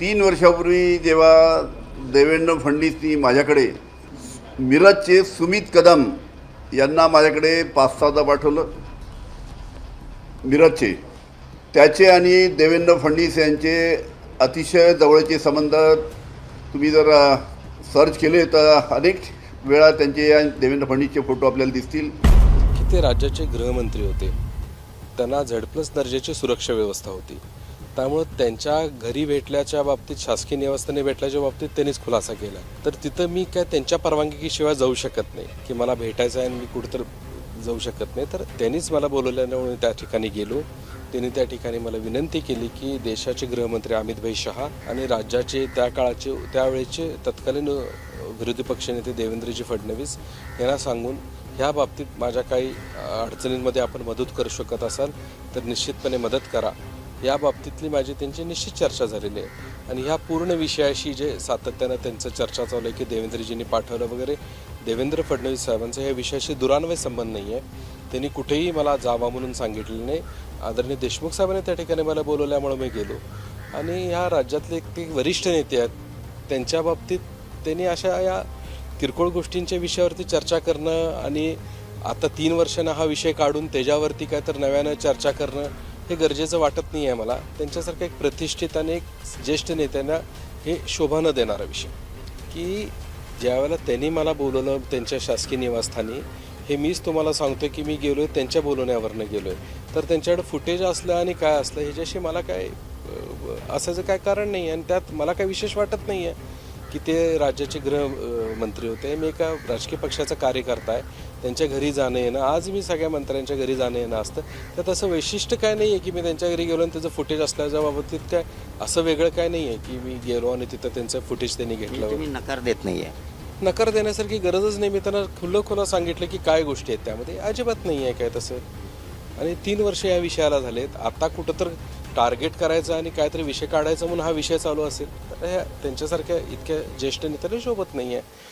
तीन वर्षापूर्वी जेव्हा देवेंद्र फडणवीसनी माझ्याकडे मिरजचे सुमित कदम यांना माझ्याकडे पाच सहादा पाठवलं. मिरजचे. त्याचे आणि देवेंद्र फडणवीस यांचे अतिशय जवळचे संबंध तुम्ही जर सर्च केले तर अनेक वेळा त्यांचे या देवेंद्र फडणवीसचे फोटो आपल्याला दिसतील. की ते राज्याचे गृहमंत्री होते. त्यांना झेड प्लस दर्जाची सुरक्षा व्यवस्था होती. त्यामुळं त्यांच्या घरी भेटल्याच्या बाबतीत शासकीय निवासस्थानी भेटल्याच्या बाबतीत त्यांनीच खुलासा केला. तर तिथं मी काय त्यांच्या परवानगीशिवाय जाऊ शकत नाही. की मला भेटायचं आहे आणि मी कुठं जाऊ शकत नाही. तर त्यांनीच मला बोलवल्यामुळे त्या ठिकाणी गेलो. त्यांनी त्या ठिकाणी मला विनंती केली की देशाचे गृहमंत्री अमित भाई शहा आणि राज्याचे त्या काळाचे त्यावेळेचे तत्कालीन विरोधी पक्षनेते देवेंद्रजी फडणवीस यांना सांगून ह्या बाबतीत माझ्या काही अडचणींमध्ये आपण मदत करू शकत असाल तर निश्चितपणे मदत करा. या बाबतीतली माझी त्यांची निश्चित चर्चा झालेली आहे. आणि ह्या पूर्ण विषयाशी जे सातत्यानं त्यांचं चर्चा चालू आहे की देवेंद्रजींनी पाठवलं वगैरे देवेंद्र फडणवीस साहेबांचा या विषयाशी दुरान्वय संबंध नाही आहे त्यांनी कुठेही मला जावा म्हणून सांगितलेलं नाही. आदरणीय देशमुख साहेबांनी त्या ठिकाणी मला बोलवल्यामुळे मी गेलो. आणि ह्या राज्यातले एक ते वरिष्ठ नेते आहेत. त्यांच्या बाबतीत त्यांनी अशा या किरकोळ गोष्टींच्या विषयावरती चर्चा करणं आणि आता तीन वर्षानं हा विषय काढून त्याच्यावरती काय तर नव्यानं चर्चा करणं हे गरजेचं वाटत नाही आहे मला. त्यांच्यासारखं एक प्रतिष्ठित आणि एक ज्येष्ठ नेत्यांना हे शोभा न देणारा विषय. की ज्यावेळेला त्यांनी मला बोलवलं त्यांच्या शासकीय निवासस्थानी हे मीच तुम्हाला सांगतो की मी गेलो आहे त्यांच्या बोलवण्यावरनं गेलो आहे तर त्यांच्याकडे फुटेज असलं आणि काय असलं ह्याच्याशी मला काय असायचं काय कारण नाही आहे आणि त्यात मला काय विशेष वाटत नाही आहे. की ते राज्याचे गृह अ, मंत्री होते. मी एका राजकीय पक्षाचा कार्यकर्ता आहे. त्यांच्या घरी जाणं येणं. आज मी सगळ्या मंत्र्यांच्या घरी जाणं येणं असतं. तर तसं वैशिष्ट्य काय नाही आहे की मी त्यांच्या घरी गेलो आणि त्याचं फुटेज असल्याच्या बाबतीत काय असं वेगळं काय नाही आहे की मी गेलो आणि तिथं त्यांचं फुटेज त्यांनी घेतलं. नकार देत नाहीये. नकार देण्यासारखी गरजच नाही. मी त्यांना खुल्लं खुलं सांगितलं की काय गोष्टी आहेत त्यामध्ये. अजिबात नाही आहे काय तसं. आणि तीन वर्ष या विषयाला झालेत. आता कुठं तर टार्गेट करायचं आणि काहीतरी विषय काढायचा म्हणून हा विषय चालू असेल तर ह्या त्यांच्यासारख्या इतक्या ज्येष्ठ नेत्याला शोभत नाही आहे